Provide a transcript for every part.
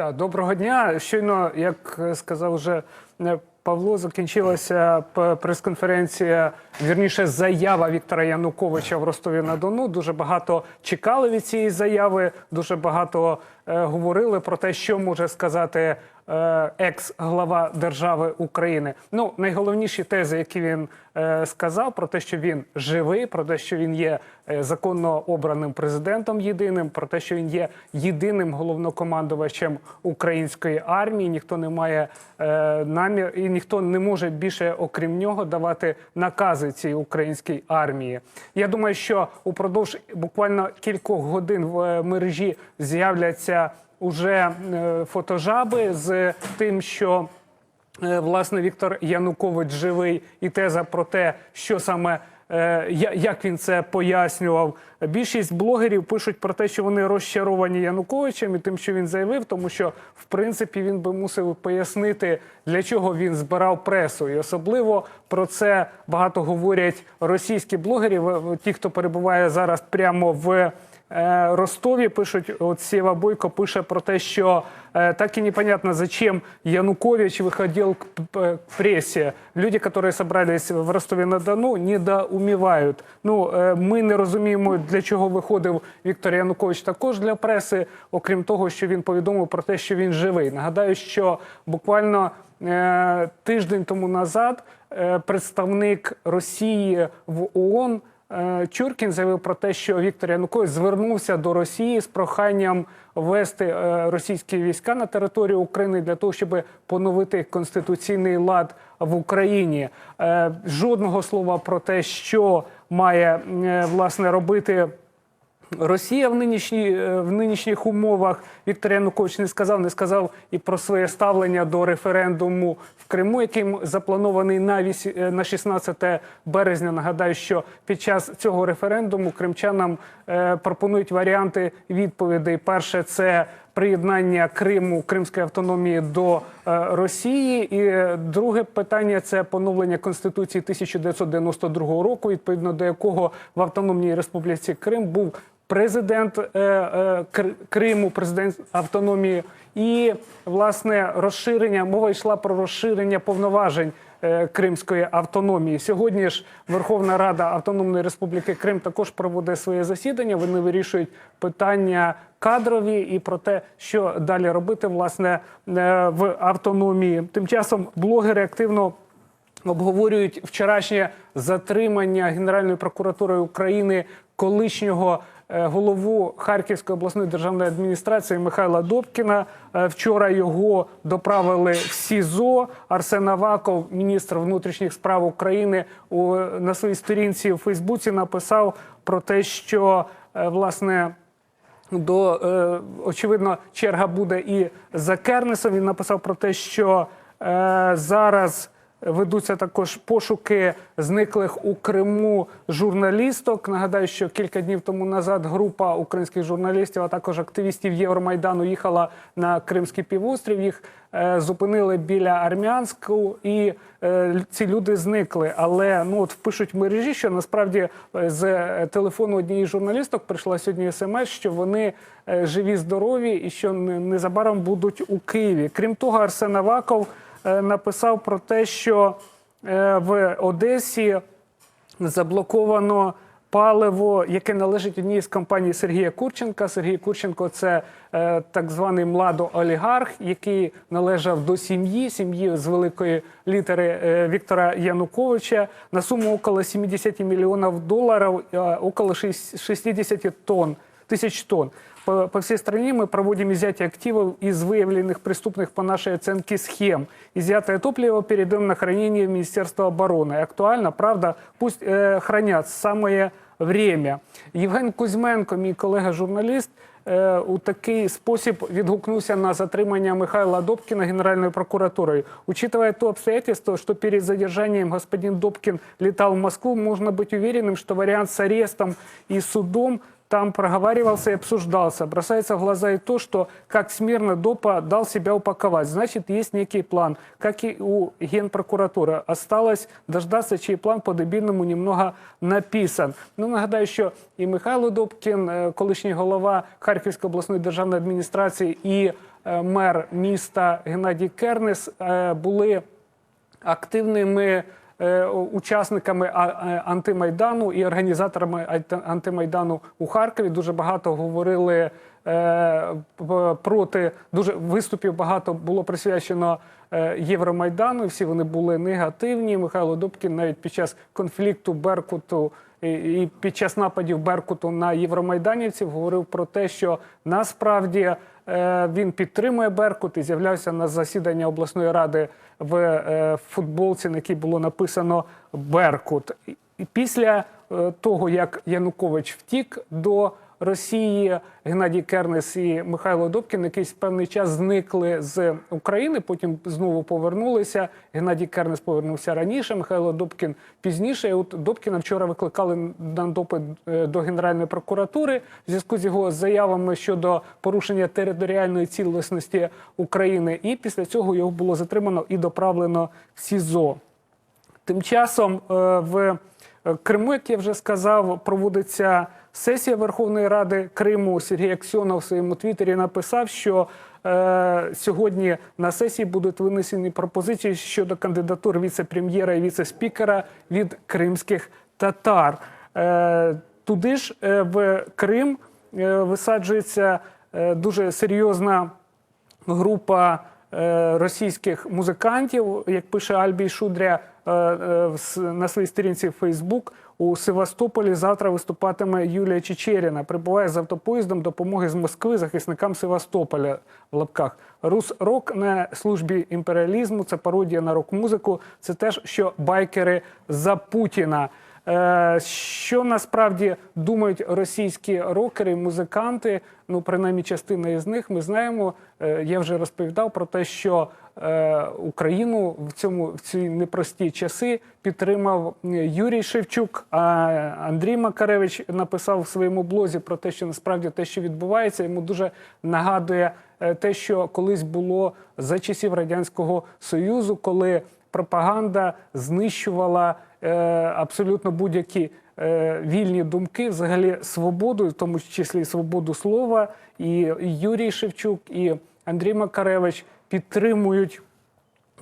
Так, доброго дня. Щойно, як е, сказав вже е, Павло, закінчилася прес-конференція, вірніше, заява Віктора Януковича в Ростові на Дону. Дуже багато чекали від цієї заяви, дуже багато е, говорили про те, що може сказати е, екс-глава держави України. Ну, найголовніші тези, які він е, сказав, про те, що він живий, про те, що він є е, законно обраним президентом єдиним, про те, що він є єдиним головнокомандувачем української армії. Ніхто не має е, намір і ніхто не може більше, окрім нього, давати накази цій українській армії. Я думаю, що упродовж буквально кількох годин в е, мережі з'являться уже е, фотожаби з тим, що Е, власне Віктор Янукович живий, і теза про те, що саме е, як він це пояснював. Більшість блогерів пишуть про те, що вони розчаровані Януковичем і тим, що він заявив, тому що в принципі він би мусив пояснити, для чого він збирав пресу. І особливо про це багато говорять російські блогери, ті, хто перебуває зараз прямо в. Е, Ростові пишуть, от Сєва Бойко пише про те, що э, так и непонятно, зачем Янукович выходил к п- п- прессе. Люди, которые собрались в Ростові-на-Дону, недоумівають. Ну, е, ми не розуміємо, для чого виходив Віктор Янукович також для преси, окрім того, що він повідомив про те, що він живий. Нагадаю, що буквально е, тиждень тому назад е, представник Росії в ООН Е, Чуркін заявив про те, що Віктор Янукович звернувся до Росії з проханням ввести е, російські війська на територію України для того, щоб поновити конституційний лад в Україні. Е, Жодного слова про те, що має е, власне робити. Росія в нинішні е, в нинішніх умовах Віктор Янукович не сказав, не сказав і про своє ставлення до референдуму в Криму, який запланований на е, на 16 березня. Нагадаю, що під час цього референдуму кримчанам е, пропонують варіанти відповідей. Перше це приєднання Криму Кримської автономії до Росії. І друге питання це поновлення Конституції 1992 року, відповідно до якого в Автономній Республіці Крим був президент е, е, Криму, президент автономії, і власне розширення мова йшла про розширення повноважень. е, Кримської автономії сьогодні ж Верховна Рада Автономної Республіки Крим також проводить своє засідання. Вони вирішують питання кадрові і про те, що далі робити власне в автономії. Тим часом блогери активно обговорюють вчорашнє затримання Генеральної прокуратури України колишнього голову Харківської обласної державної адміністрації Михайла Добкіна. Е, Вчора його доправили в СІЗО. Арсен Аваков, міністр внутрішніх справ України, на своїй сторінці у Фейсбуці написав про те, що е, власне. До е, очевидно, черга буде і за Кернесом. Він написав про те, що е, зараз ведуться також пошуки зниклих у Криму журналісток. Нагадаю, що кілька днів тому назад група українських журналістів, а також активістів Євромайдану їхала на Кримський півострів. Їх е, зупинили біля Армянську, і е, ці люди зникли. Але ну от пишуть в мережі, що насправді е, з е, телефону однієї журналісток прийшла сьогодні смс, що вони е, живі, здорові і що незабаром будуть у Києві. Крім того, Арсен Аваков написав про те, що е, в Одесі заблоковано паливо, яке належить одній з компаній Сергія Курченка. Сергій Курченко це е, так званий младоолігарх, який належав до сім'ї, сім'ї з великої літери е, Віктора Януковича на суму около 70 мільйонів доларів, е, около шість- 60 тонн, тысяч тонн По, по всей стране мы проводим изъятие активов из выявленных преступных по нашей оценке схем. Изъятое топливо передаем на хранение в Министерство обороны. Актуально, правда, пусть э, хранят самое время. Євген Кузьменко, мій колега-журналіст, е, у такий спосіб відгукнувся на затримання Михайла Добкіна Генеральной прокуратурой. Учитывая то обстоятельство, что перед задержанием господин Добкин летал в Москву, можно быть уверенным, что вариант с арестом и судом там проговаривался и обсуждался. Бросается в глаза и то, что как смирно Допа дал себя упаковать. Значит, есть некий план, как и у Генпрокуратуры. Осталось дождаться, чей план по-дебільному немного написан. Ну, нагадаю, що і Михайло Добкін, е, колишній голова Харківської обласної державної адміністрації, і е, мер міста Геннадій Кернес е, були активними учасниками а- е, антимайдану і організаторами антимайдану у Харкові. Дуже багато говорили е, проти дуже виступів. Багато було присвячено е, Євромайдану. Всі вони були негативні. Михайло Добкін навіть під час конфлікту Беркуту. І під час нападів Беркуту на євромайданівців говорив про те, що насправді е, він підтримує Беркут і з'являвся на засідання обласної ради в е, футболці, на якій було написано Беркут. І після е, того, як Янукович втік до Росії, Геннадій Кернес і Михайло Добкін якийсь певний час зникли з України, потім знову повернулися. Геннадій Кернес повернувся раніше, Михайло Добкін пізніше. І От Добкіна вчора викликали на допит е, до Генеральної прокуратури в зв'язку з його заявами щодо порушення територіальної цілісності України. І після цього його було затримано і доправлено в СІЗО. Тим часом е, в Криму, як я вже сказав, проводиться сесія Верховної Ради Криму. Сергій Аксьонов в своєму твіттері написав, що е, сьогодні на сесії будуть винесені пропозиції щодо кандидатур віце-прем'єра і віце-спікера від кримських татар. Е, туди ж е, в Крим е, висаджується е, дуже серйозна група е, російських музикантів, як пише Альбій Шудря е, е, на своїй сторінці в Фейсбук. У Севастополі завтра виступатиме Юлія Чечеріна. Прибуває з автопоїздом допомоги з Москви захисникам Севастополя в лапках. Рус рок на службі імперіалізму. Це пародія на рок-музику. Це теж що байкери за Путіна. Е, Що насправді думають російські рокери, музиканти? Ну, принаймні, частина із них ми знаємо. Е, Я вже розповідав про те, що е, Україну в цьому в ці непрості часи підтримав Юрій Шевчук. А Андрій Макаревич написав в своєму блозі про те, що насправді те, що відбувається, йому дуже нагадує те, що колись було за часів радянського союзу, коли пропаганда знищувала абсолютно будь-які е, вільні думки, взагалі свободу, в тому числі свободу слова. І Юрій Шевчук, і Андрій Макаревич підтримують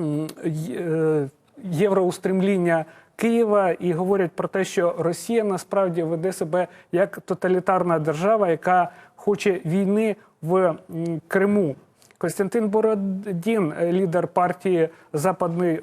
е, євроустремління Києва і говорять про те, що Росія насправді веде себе як тоталітарна держава, яка хоче війни в Криму. Костянтин Бородін, е, лідер партії Западний, е,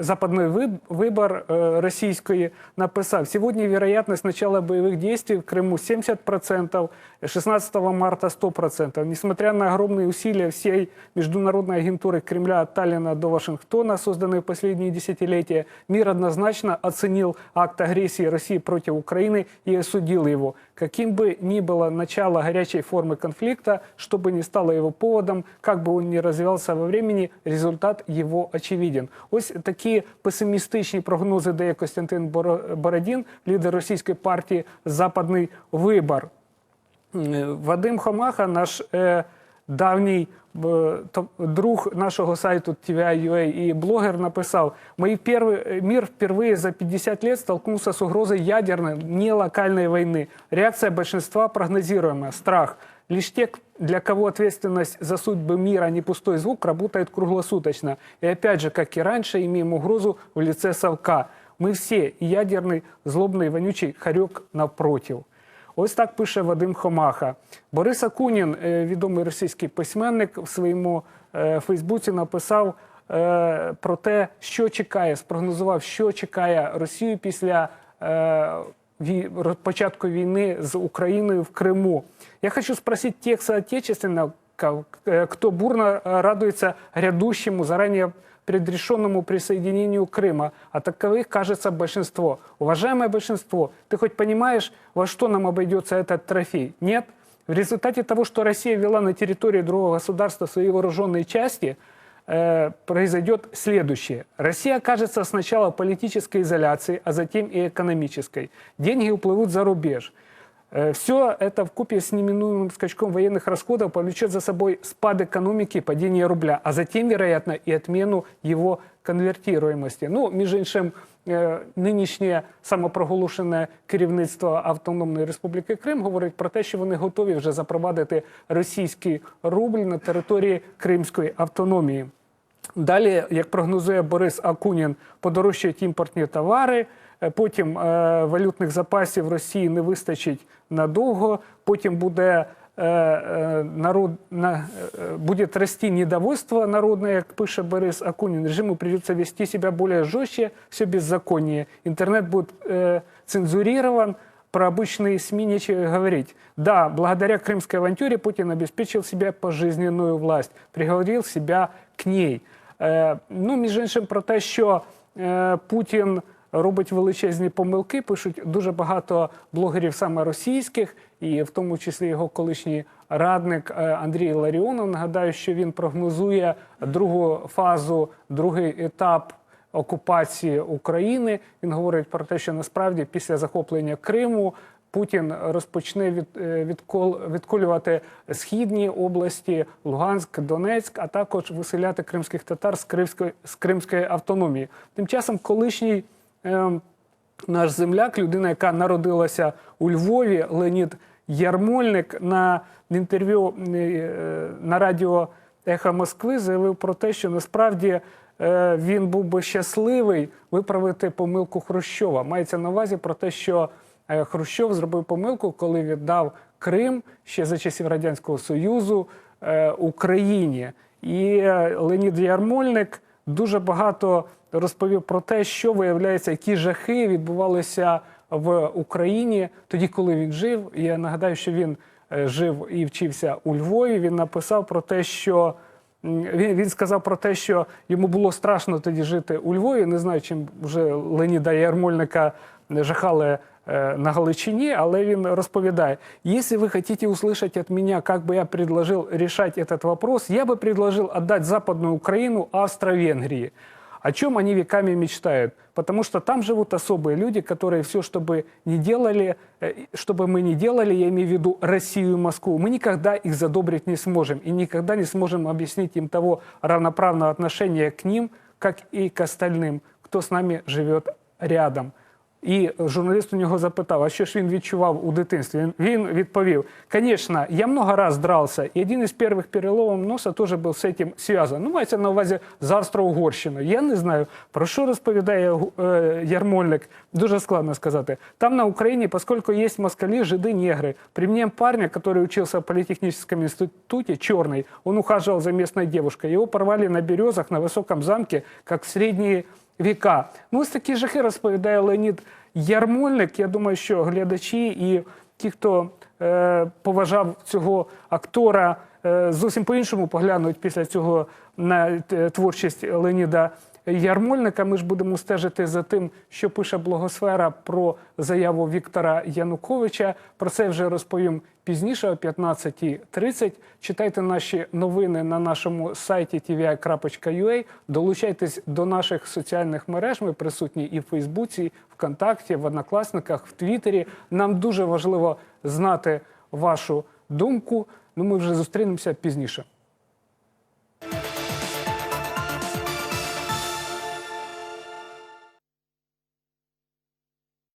Западний виб- выбор э, российской, написав, сегодня вероятность начала боевых действий в Крыму 70%, 16 марта 100%. Несмотря на огромные усилия всей международной агентуры Кремля от Таллина до Вашингтона, созданные в последние десятилетия, мир однозначно оценил акт агрессии России против Украины и осудил его. Каким бы ни было начало горячей формы конфликта, что бы ни стало его поводом, как бы он ни развивался во времени, результат его очевиден. Ось такі песимістичні прогнози дає Костянтин Боро- Бородін, лідер російської партії Западний вибор. Е, Вадим Хомаха, наш е, давній е, то- друг нашого сайту TVI.ua і блогер, написав: Мой первый, мир впервые за 50 лет столкнулся с угрозой ядерной, не локальной войны. Реакция большинства прогнозируемая – страх. Лишь те, для кого ответственность за судьбы мира, а не пустой звук, работает круглосуточно. И опять же, как и раньше, имеем угрозу в лице совка. Мы все, и ядерный, злобный, вонючий хорек напротив. Ось так пише Вадим Хомаха. Борис Акунін, е, відомий російський письменник, в своєму е, Фейсбуці написав е, про те, що чекає, спрогнозував, що чекає Росію після е, ві- ро- початку війни з Україною в Криму. Я хочу спросить тех соотечественников, э, кто бурно э, радуется грядущему, заранее предрешенному присоединению Крыма, а таковых, кажется, большинство. Уважаемое большинство, ты хоть понимаешь, во что нам обойдется этот трофей? Нет? В результате того, что Россия ввела на территории другого государства свои вооруженные части, э, произойдет следующее. Россия окажется сначала в политической изоляции, а затем и экономической. Деньги уплывут за рубеж. Все это в купе с неминуемым скачком военных расходов повлечет за собой спад экономики, падение рубля, а затем, вероятно, и отмену его конвертируемости. Ну, між іншим, е, нинішнє самопроголошене керівництво Автономної Республіки Крим говорить про те, що вони готові вже запровадити російський рубль на території Кримської автономії. Далі, як прогнозує Борис Акунін, подорожчають імпортні товари. е, Потім е, валютних запасів Росії не вистачить надовго. Потім буде е, е, народ на е, будет расти недовольство народное, как пишет Борис Акунин. Режиму придется вести себя более жестче, все беззаконнее. Интернет будет э, цензурирован, про обычные СМИ нечего говорить. Да, благодаря крымской авантюре Путин обеспечил себе пожизненную власть, приговорил себя к ней. Е, ну, між іншим, про те, що е, Путін робить величезні помилки, пишуть дуже багато блогерів саме російських, і в тому числі його колишній радник е, Андрій Ларіонов. Нагадаю, що він прогнозує другу фазу, другий етап окупації України. Він говорить про те, що насправді після захоплення Криму Путін розпочне від, е, відкол, відколювати східні області, Луганськ, Донецьк, а також виселяти кримських татар з Кримської, з Кримської автономії. Тим часом колишній наш земляк, людина, яка народилася у Львові, Леонід Ярмольник, на інтерв'ю е, на радіо Ехо Москви заявив про те, що насправді е, він був би щасливий виправити помилку Хрущова. Мається на увазі про те, що е, Хрущов зробив помилку, коли віддав Крим ще за часів Радянського Союзу Україні. І Леонід Ярмольник дуже багато розповів про те, що виявляється, які жахи відбувалися в Україні тоді, коли він жив. Я нагадаю, що він е, жив і вчився у Львові. Він написав про те, що м, він, він сказав про те, що йому було страшно тоді жити у Львові. Не знаю, чим вже Леніда Ярмольника жахали э, на Галичине, але він розповідає, если вы хотите услышать от меня, как бы я предложил решать этот вопрос, я бы предложил отдать Западную Украину Австро-Венгрии. О чем они веками мечтают? Потому что там живут особые люди, которые все, что бы ни делали, э, что бы мы ни делали, я имею в виду Россию и Москву, мы никогда их задобрить не сможем и никогда не сможем объяснить им того равноправного отношения к ним, как и к остальным, кто с нами живет рядом. І журналіст у нього запитав, а що ж він відчував у дитинстві? Він- Він відповів: Конечно, я много раз дрался, і один із перших переломів носа теж був з цим зв'язаний. Ну, мається на увазі з Австро-Угорщиною. Я не знаю, про що розповідає е, Ярмольник. Дуже складно сказати. Там на Україні, поскольку є москалі, жиди, негри. При мне парня, который учился в политехническом институте, черный, он ухаживал за местной девушкой. Его порвали на березах на высоком замке, как в средние віка. Ну, ось такі жахи розповідає Леонід Ярмольник. Я думаю, що глядачі і ті, хто е, поважав цього актора, е, зовсім по-іншому поглянуть після цього на е, творчість Леоніда Ярмольника. Ми ж будемо стежити за тим, що пише блогосфера про заяву Віктора Януковича. Про це вже розповім пізніше о 15.30. Читайте наші новини на нашому сайті tvi.ua. Долучайтесь до наших соціальних мереж. Ми присутні і в Фейсбуці, ВКонтакті, в Однокласниках, в Твіттері. Нам дуже важливо знати вашу думку. Ну, ми вже зустрінемося пізніше.